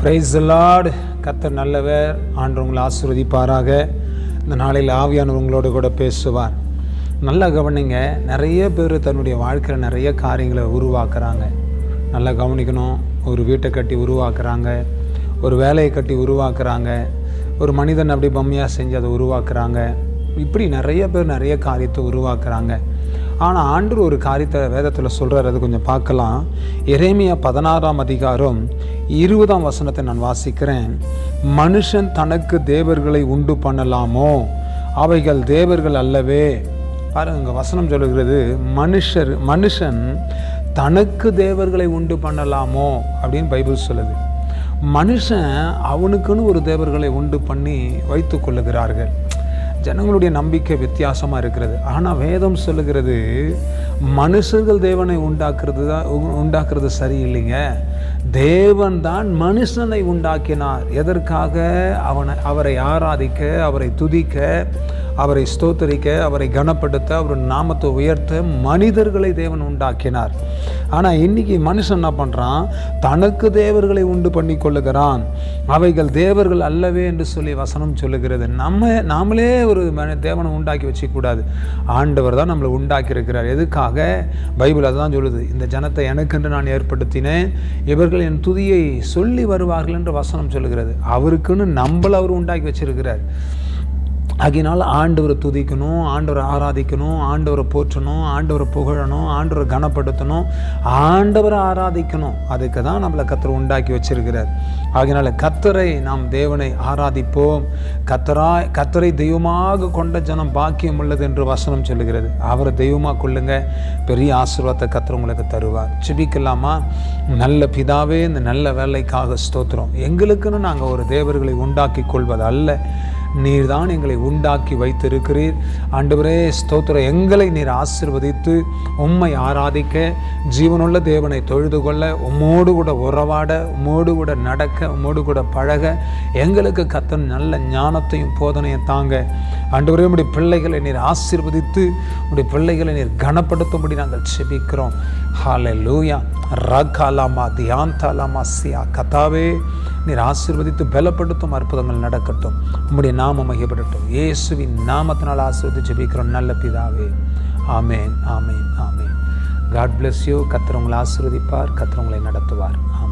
Price Lord கத்தர் நல்லவர். ஆண்டு உங்களை ஆசீர்வதிப்பாராக. இந்த நாளையில் ஆவியானவர் உங்களோடு கூட பேசுவார். நல்லா கவனிங்க. நிறைய பேர் தன்னுடைய வாழ்க்கையில் நிறைய காரியங்களை உருவாக்குறாங்க. நல்லா கவனிக்கணும். ஒரு வீட்டை கட்டி உருவாக்குறாங்க. ஒரு வேலையை கட்டி உருவாக்குறாங்க. ஒரு மனிதன் அப்படி பொம்மையாக செஞ்சு அதை உருவாக்குறாங்க. இப்படி நிறைய பேர் நிறைய காரியத்தை உருவாக்குறாங்க. ஆனால் ஆண்டு ஒரு காரியத்தை வேதத்தில் சொல்கிறார் அது கொஞ்சம் பார்க்கலாம். எரேமியா பதினாறாம் அதிகாரம் இருபதாம் வசனத்தை நான் வாசிக்கிறேன். மனுஷன் தனக்கு தேவர்களை உண்டு பண்ணலாமோ? அவைகள் தேவர்கள் அல்லவே. பாருங்க வசனம் சொல்லுகிறது மனுஷர் மனுஷன் தனக்கு தேவர்களை உண்டு பண்ணலாமோ? அப்படின்னு பைபிள் சொல்லுது. மனுஷன் அவனுக்குன்னு ஒரு தேவர்களை உண்டு பண்ணி வைத்து கொள்ளுகிறார்கள். ஜனங்களுடைய நம்பிக்கை வித்தியாசமாக இருக்கிறது. ஆனால் வேதம் சொல்லுகிறது மனுஷர்கள் தேவனை உண்டாக்குறது தான் உண்டாக்குறது சரியில்லைங்க. தேவன் தான் மனுஷனை உண்டாக்கினார். எதற்காக? அவனை அவரை ஆராதிக்க அவரை துதிக்க அவரை ஸ்தோத்தரிக்க அவரை கனப்படுத்த அவர் நாமத்தை உயர்த்த மனிதர்களை தேவன் உண்டாக்கினார். ஆனால் இன்னைக்கு மனுஷன் என்ன பண்ணுறான் தனக்கு தேவர்களை உண்டு பண்ணி கொள்ளுகிறான். அவைகள் தேவர்கள் அல்லவே என்று சொல்லி வசனம் சொல்லுகிறது. நம்ம நாமளே ஒரு மன- தேவனை உண்டாக்கி வச்சுக்கூடாது. ஆண்டவர் தான் நம்மளை உண்டாக்கி இருக்கிறார் எதுக்காக? பைபிள் அதுதான் சொல்லுது. இந்த ஜனத்தை எனக்கென்று நான் ஏற்படுத்தினேன். இவர்கள் என் துதியை சொல்லி வருவார்கள் என்று வசனம் சொல்லுகிறது. அவருக்குன்னு நம்மளை அவர் உண்டாக்கி வச்சிருக்கிறார். ஆகினால் ஆண்டவரை துதிக்கணும் ஆண்டவரை ஆராதிக்கணும் ஆண்டவரை போற்றணும் ஆண்டவரை புகழணும் ஆண்டவரை கனப்படுத்தணும் ஆண்டவரை ஆராதிக்கணும். அதுக்கு தான் நம்மளை கத்தர் உண்டாக்கி வச்சிருக்கிறார். ஆகினால கத்தரை நாம் தேவனை ஆராதிப்போம். கத்தராய் கத்தரை தெய்வமாக கொண்ட ஜனம் பாக்கியம் உள்ளது என்று வசனம் சொல்லுகிறது. அவரை தெய்வமாக கொள்ளுங்க. பெரிய ஆசீர்வாதத்தை கத்தர் உங்களுக்கு தருவார். சிபிக்கலாமா நல்ல பிதாவே இந்த நல்ல வேலைக்காக ஸ்தோத்திரம். எங்களுக்குன்னு நாங்கள் ஒரு தேவர்களை உண்டாக்கி கொள்வது அல்ல நீர்தான் எங்களை உண்டாக்கி வைத்திருக்கிறீர். ஆண்டவரே ஸ்தோத்திர எங்களை நீர் ஆசிர்வதித்து உம்மை ஆராதிக்க ஜீவனுள்ள தேவனை தொழுது கொள்ள உம்மோடு கூட உறவாட உம்மோடு கூட நடக்க உம்மோடு கூட பழக எங்களுக்கு கத்தன் நல்ல ஞானத்தையும் போதனையும் தாங்க. ஆண்டவரே உடைய பிள்ளைகளை நீர் ஆசீர்வதித்து உடைய பிள்ளைகளை நீர் கனப்படுத்தும்படி நாங்கள் செபிக்கிறோம் ஹாலே லூயா ரகாலாமா தியாந்தாலாமா சியா கதாவே நீர் ஆசீர்வதித்து பலப்படுத்தும் அற்புதங்கள் நடக்கட்டும். உம்முடைய நாமம் மையப்படட்டும் இயேசுவின் நாமத்தினால் ஆசீர்வதித்து ஜெபிக்கிறோம். நல்ல பிதாவே. Amen amen amen. God bless you கத்திரவங்களை ஆசீர்வதிப்பார். கத்திரவங்களை நடத்துவார். ஆமென்.